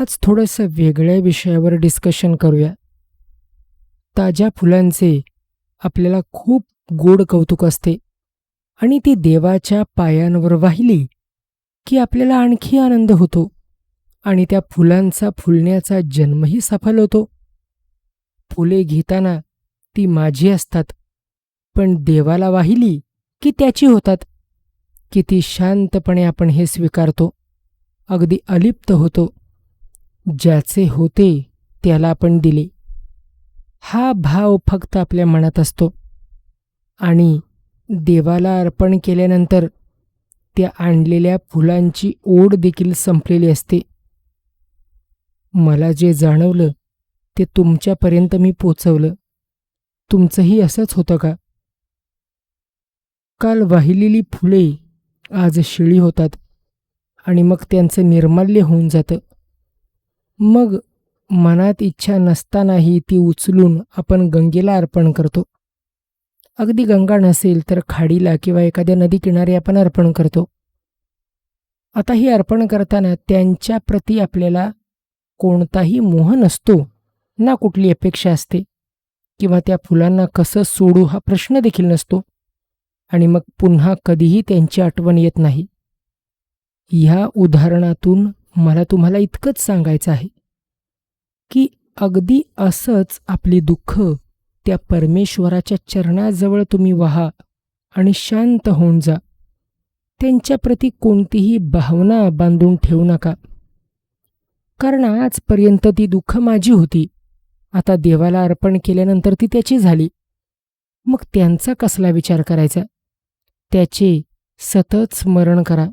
आज थोडंसं वेगळ्या विषयावर डिस्कशन करूया. ताज्या फुलांचे आपल्याला खूप गोड कौतुक असते आणि ती देवाच्या पायांवर वाहिली की आपल्याला आणखी आनंद होतो आणि त्या फुलांचा फुलण्याचा जन्मही सफल होतो. फुले घेताना ती माझी असतात पण देवाला वाहिली की त्याची होतात किती शांतपणे आपण हे स्वीकारतो अगदी अलिप्त होतो. ज्याचे होते त्याला आपण दिले. हा भाव फक्त आपल्या मनात असतो. आणि देवाला अर्पण केल्यानंतर त्या आणलेल्या फुलांची ओढ देखील संपलेली असते. मला जे जाणवलं ते तुमच्यापर्यंत मी पोचवलं. तुमचंही असंच होतं का? काल वाहिलेली फुले आज शिळी होतात आणि मग त्यांचं निर्माल्य होऊन जातं. मग मनात इच्छा नसतानाही ती उचलून आपण गंगेला अर्पण करतो. अगदी गंगा नसेल तर खाडीला किंवा एखाद्या नदी किनारी आपण अर्पण करतो. आता ही अर्पण करताना त्यांच्या प्रती आपल्याला कोणताही मोह नसतो ना कुठली अपेक्षा असते किंवा त्या फुलांना कसं सोडू हा प्रश्न देखील नसतो आणि मग पुन्हा कधीही त्यांची आठवण येत नाही. ह्या उदाहरणातून मला तुम्हाला इतकंच सांगायचं आहे की अगदी असंच आपली दुःख त्या परमेश्वराच्या चरणाजवळ तुम्ही व्हा आणि शांत होऊन जा. त्यांच्याप्रती कोणतीही भावना बांधून ठेवू नका. कारण आजपर्यंत ती दुःख माझी होती. आता देवाला अर्पण केल्यानंतर ती त्याची झाली. मग त्यांचा कसला विचार करायचा? त्याचे सतत स्मरण करा.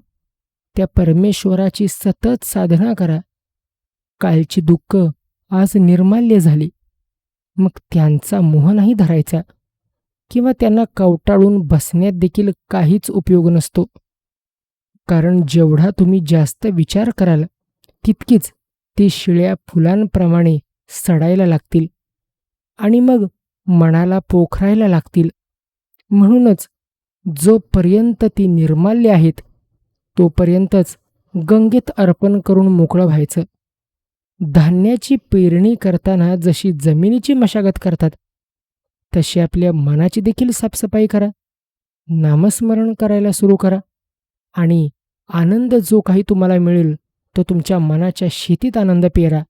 त्या परमेश्वराची सतत साधना करा. कालची दुःख आज निर्माल्य झाली. मग त्यांचा मोह नाही धरायचा किंवा त्यांना कवटाळून बसण्यात देखील काहीच उपयोग नसतो. कारण जेवढा तुम्ही जास्त विचार कराल तितकीच ती शिळ्या फुलांप्रमाणे सडायला लागतील आणि मग मनाला पोखरायला लागतील. म्हणूनच जोपर्यंत ती निर्माल्य आहेत तोपर्यंतच गंगेत अर्पण करून मोकळं व्हायचं. धान्याची पेरणी करताना जशी जमिनीची मशागत करतात तशी आपल्या मनाची देखील साफसफाई करा नामस्मरण करायला सुरू करा आणि आनंद जो काही तुम्हाला मिळेल तो तुमच्या मनाच्या शेतीत आनंद पेरा.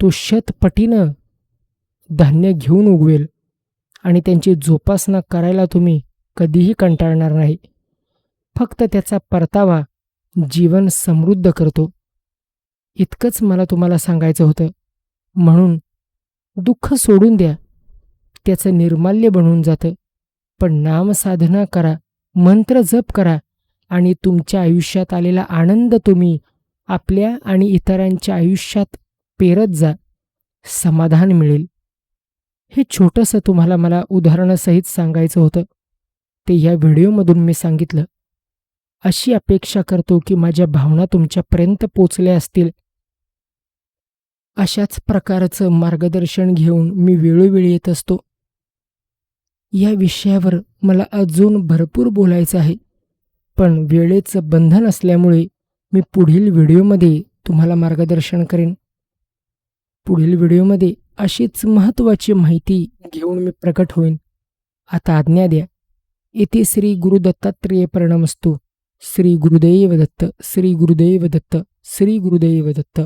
तो शतपटीनं धान्य घेऊन उगवेल आणि त्यांची जोपासना करायला तुम्ही कधीही कंटाळणार नाही. फक्त त्याचा परतावा जीवन समृद्ध करतो. इतकंच मला तुम्हाला सांगायचं होतं. म्हणून दुःख सोडून द्या. त्याचं निर्माल्य बनून जातं. पण नामसाधना करा मंत्र जप करा आणि तुमच्या आयुष्यात आलेला आनंद तुम्ही आपल्या आणि इतरांच्या आयुष्यात पेरत जा. समाधान मिळेल. हे छोटंसं तुम्हाला मला उदाहरणासहित सांगायचं होतं. ते ह्या व्हिडिओमधून मी सांगितलं. अशी अपेक्षा करतो की माझ्या भावना तुमच्यापर्यंत पोचल्या असतील. अशाच प्रकारचं मार्गदर्शन घेऊन मी वेळोवेळी येत असतो. या विषयावर मला अजून भरपूर बोलायचं आहे. पण वेळेचं बंधन असल्यामुळे मी पुढील व्हिडिओमध्ये तुम्हाला मार्गदर्शन करेन. पुढील व्हिडिओमध्ये अशीच महत्त्वाची माहिती घेऊन मी प्रकट होईन. आता आज्ञा द्या. इथे श्री गुरुदत्तात्रेय प्रणमस्तू. ಶ್ರೀ ಗುರುದೇವದತ್ತ ಶ್ರೀ ಗುರುದೇವದತ್ತ ಶ್ರೀ ಗುರುದೇವದತ್ತ.